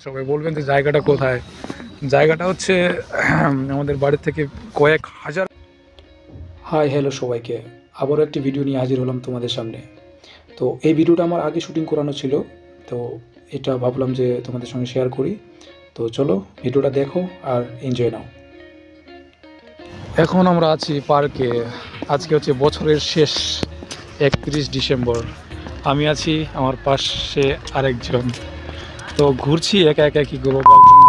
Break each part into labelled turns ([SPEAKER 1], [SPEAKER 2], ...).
[SPEAKER 1] সবাই বলবেন যে জায়গাটা কোথায়? জায়গাটা হচ্ছে আমাদের বাড়ি থেকে কয়েক হাজার হাই হ্যালো সবাইকে। আবারও একটি ভিডিও নিয়ে হাজির হলাম তোমাদের সামনে। তো এই ভিডিওটা আমার আগে শুটিং করানো ছিল। তো এটা ভাবলাম যে তোমাদের সঙ্গে শেয়ার করি। তো চলো ভিডিওটা দেখো আর এনজয় নাও। এখন আমরা আছি পার্কে। আজকে হচ্ছে বছরের শেষ একত্রিশ ডিসেম্বর। আমি আছি আমার পাশে আরেকজন। তো ঘুরছি, একা একা কি করব গার্লফ্রেন্ড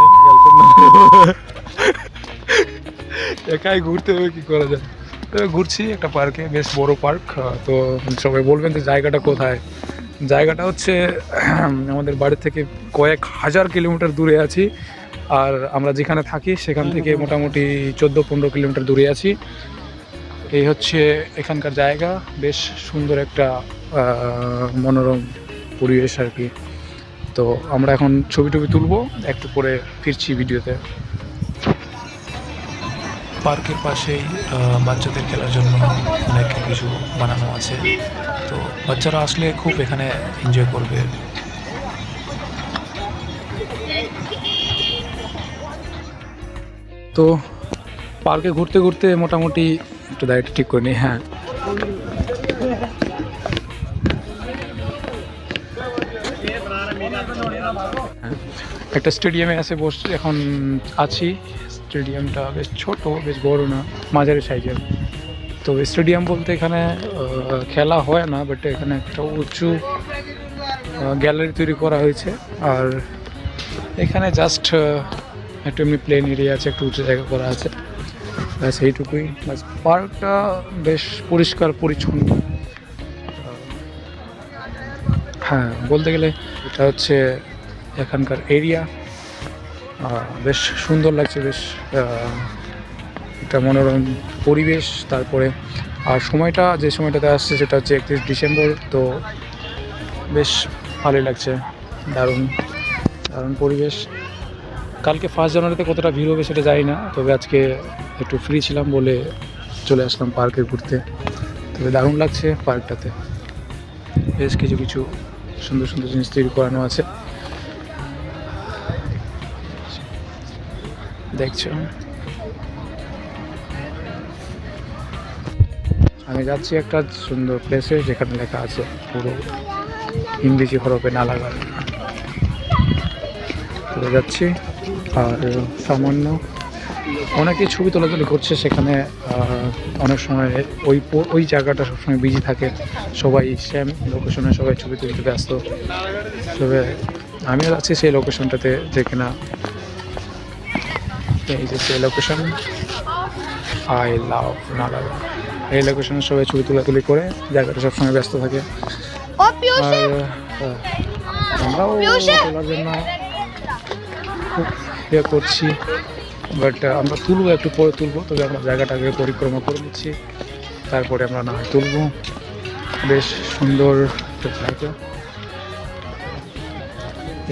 [SPEAKER 1] একাই ঘুরতে হবে, কি করা যায়? তো ঘুরছি একটা পার্কে বেশ বড় পার্ক তো সবাই বলবেন যে জায়গাটা কোথায়? জায়গাটা হচ্ছে আমাদের বাড়ি থেকে কয়েক হাজার কিলোমিটার দূরে আছি। আর আমরা যেখানে থাকি, সেখান থেকে মোটামুটি চোদ্দ পনেরো কিলোমিটার দূরে আছি। এই হচ্ছে এখানকার জায়গা, বেশ সুন্দর একটা মনোরম পরিবেশ আর কি। তো আমরা এখন ছবি টবি তুলবো একটু পরে ফিরছি ভিডিওতে। পার্কের পাশেই বাচ্চাদের খেলার জন্য অনেক কিছু বানানো আছে। তো বাচ্চারা আসলে খুব এখানে এনজয় করবে। তো পার্কে ঘুরতে ঘুরতে মোটামুটি একটু দায়িত্ব ঠিক করে নিই হ্যাঁ। একটা স্টেডিয়ামে আছে বস এখন আছি। স্টেডিয়ামটা বেশ ছোট, বেশ বড় না, মাঝারি সাইজের তো স্টেডিয়াম বলতে এখানে খেলা হয় না বাট এখানে একটা উঁচু গ্যালারি তৈরি করা হয়েছে। আর এখানে জাস্ট একটু এমনি প্লেন এরিয়া আছে, একটু উঁচু জায়গা করা আছে। ব্যাস, এইটুকুই। ব্যাস পার্কটা বেশ পরিষ্কার, পরিচ্ছন্ন। হ্যাঁ বলতে গেলে এটা হচ্ছে এখানকার এরিয়া বেশ সুন্দর লাগছে, বেশ একটা মনোরম পরিবেশ। তারপরে, আর সময়টা, যে সময়টাতে আসছে সেটা হচ্ছে একত্রিশ ডিসেম্বর, তো বেশ ভালোই লাগছে, দারুণ দারুণ পরিবেশ। কালকে ফার্স্ট জানুয়ারিতে কতটা ভিড় হবে সেটা জানি না, তবে আজকে একটু ফ্রি ছিলাম বলে চলে আসলাম পার্কে ঘুরতে। তবে দারুণ লাগছে পার্কটাতে বেশ কিছু কিছু সুন্দর সুন্দর জিনিস তৈরি করানো আছে। দেখছ। আমি যাচ্ছি একটা সুন্দর প্লেসে যেখানে লেখা আছে পুরো ইংরেজি হরফে নালাগার চলে যাচ্ছি। আর সামান্য অনেকেই ছবি তোলাতুলি করছে সেখানে অনেক সময় ওই ওই জায়গাটা সবসময় বিজি থাকে। সবাই সেম লোকেশনে সবাই ছবি তুলতে ব্যস্ত। তবে আমিও যাচ্ছি সেই লোকেশনটাতে যে কিনা এই যে সেই লোকেশন আই লাভ নালাগা এই লোকেশনে সবাই ছবি তোলাতুলি করে জায়গাটা সবসময় ব্যস্ত থাকে। আর আমরাও তোলার জন্য খুব ইয়ে করছি বাট আমরা তুলবো একটু পরে তুলবো তবে আমরা জায়গাটাকে পরিক্রমা করে নিচ্ছি। তারপরে আমরা না হয় তুলবো। বেশ সুন্দর জায়গা।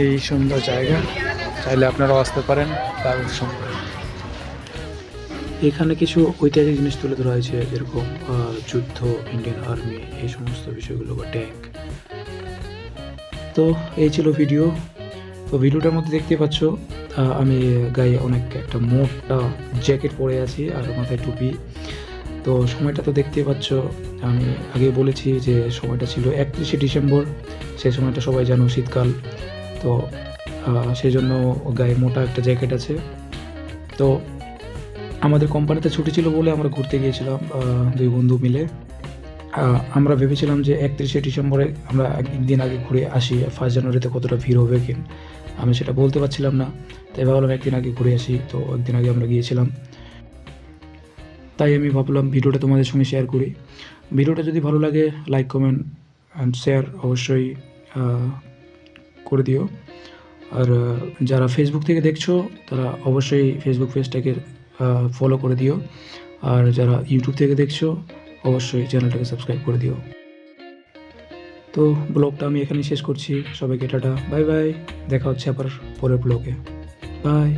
[SPEAKER 1] এই সুন্দর জায়গা। চাইলে আপনারাও আসতে পারেন দারুণ সুন্দর এখানে কিছু ঐতিহাসিক জিনিস তুলে ধরা হয়েছে, যেরকম যুদ্ধ ইন্ডিয়ান আর্মি এই সমস্ত বিষয়গুলো বা ট্যাঙ্ক। তো এই ছিল ভিডিও। তো ভিডিওটার মধ্যে দেখতে পাচ্ছ আমি গায়ে অনেক একটা মোটা জ্যাকেট পরে আছি আর মাথায় টুপি। তো সময়টা তো দেখতেই পাচ্ছ, আমি আগে বলেছি যে সময়টা ছিল একত্রিশে ডিসেম্বর, সেই সময়টা সবাই জানো শীতকাল। তো সেই জন্য গায়ে মোটা একটা জ্যাকেট আছে। তো আমাদের কোম্পানিতে ছুটি ছিল বলে আমরা ঘুরতে গিয়েছিলাম দুই বন্ধু মিলে। আমরা ভেবেছিলাম যে একত্রিশে ডিসেম্বরে আমরা একদিন আগে ঘুরে আসি ফার্স্ট জানুয়ারিতে কতটা ভিড় হবে কি। আমি সেটা বলতে পারছিলাম না, তাই ভাবলাম একদিন আগে ঘুরে আসি, তো একদিন আগে আমরা গিয়েছিলাম। তাই আমি ভাবলাম ভিডিওটা তোমাদের সঙ্গে শেয়ার করি। ভিডিওটা যদি ভালো লাগে লাইক কমেন্ট অ্যান্ড শেয়ার অবশ্যই করে দিও। আর যারা ফেসবুক থেকে দেখছ, তারা অবশ্যই ফেসবুক পেজটাকে ফলো করে দিও। আর যারা ইউটিউব থেকে দেখছ, অবশ্যই চ্যানেলটাকে সাবস্ক্রাইব করে দিও। তো ব্লগটা আমি এখানেই শেষ করছি। সবাইকে টাটা বাই বাই দেখা হচ্ছে আবার পরের ব্লগে। বাই